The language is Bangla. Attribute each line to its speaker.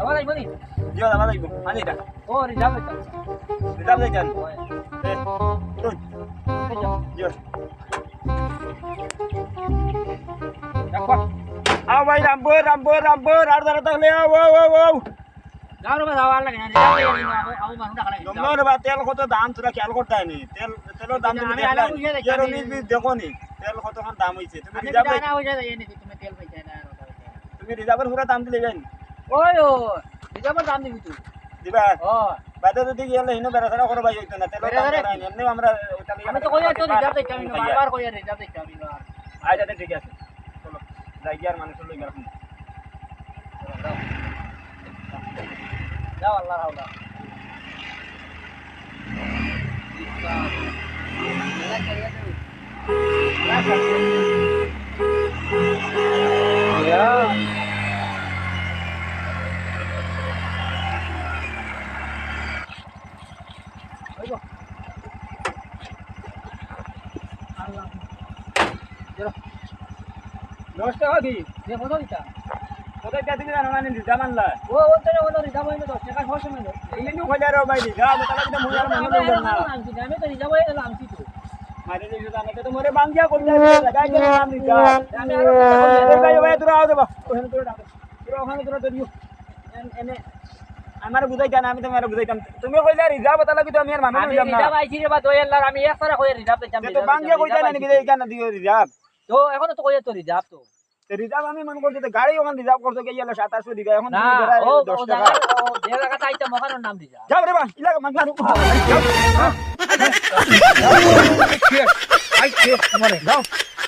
Speaker 1: আবার আইব নি? ও রিজার্ভ
Speaker 2: রিজার্ভ যান। এ তুই। আও ভাই রামবো রামবো রামবো আর তাহলে আও আও আও আও। তেল কত দাম? তোরা খেয়াল করতে নি তেল তেলের দাম
Speaker 1: দেখি,
Speaker 2: নি তেল কত দাম হইছে। তুমি
Speaker 1: তেল না
Speaker 2: রিজার্ভের পুরো দাম দিলে যাই
Speaker 1: ওই ও রিজার্ভের দাম দিবি তুই।
Speaker 2: দিবা?
Speaker 1: ও
Speaker 2: বাদে যদি গেলে হিনো বেড়াছাড়া করো ভাই হইতো না। করাই এমনি আমরা
Speaker 1: আমি তো কইয়া তো রিজার্ভ দিতে আমি বারবার কইয়া রিজার্ভ দিতে আমি
Speaker 2: আচ্ছা ঠিক আছে। চলো যাই আর মানুষ লই গেলাম
Speaker 1: যাও আল্লাহ হাওলা
Speaker 2: দশ টাকা কি
Speaker 1: যে কত দিতা?
Speaker 2: কোথায় কে তুমি জানো না রিজার্ভ আনলা
Speaker 1: ও ও তো ও তো রিজার্ভ হইল 10 টাকা খরচ হইল?
Speaker 2: তুমি নু খোঁজা রো ভাই রিজার্ভ তাহলে কিন্তু মুই আর মনে লইব না।
Speaker 1: আমি তো রিজার্ভ হয়ে গেলাম আমি তো।
Speaker 2: মারে যে জানে তো মোরে বাঙ্গিয়া কই যায় লাগাই কে নাম রিজার্ভ
Speaker 1: আমি
Speaker 2: আরও ভাই ভাই তোরা আও দেবা। ওখানে তোরা ডাকো তোরা ওখানে তোরা দিও
Speaker 1: এনে
Speaker 2: আমার বুঝাই জানা আমি তোমার বুঝাইতাম তুমি কইলা রিজার্ভ তাহলে কিন্তু আমি আর মানুষ
Speaker 1: আমি
Speaker 2: লইলাম না
Speaker 1: রিজার্ভ আইছি রে বা দই আল্লাহ আমি এক সারা কইয়া রিজার্ভ দিতাম
Speaker 2: তো বাঙ্গিয়া কই যায় না নিবি কেন দিও রিজার্ভ
Speaker 1: তো এখন তো কইয়া তো রিজার্ভ তো
Speaker 2: রিজার্ভ আমি মনে করছি তো গাড়ি ওখানে রিজার্ভ করতে গিয়ে গেলে সাতাশশো দিবে এখন দশ টাকা
Speaker 1: ও যে জায়গাটা আইতাম নাম রিজার্ভ
Speaker 2: যাও রে বা ইলাকা যাও আই কে মরে যাও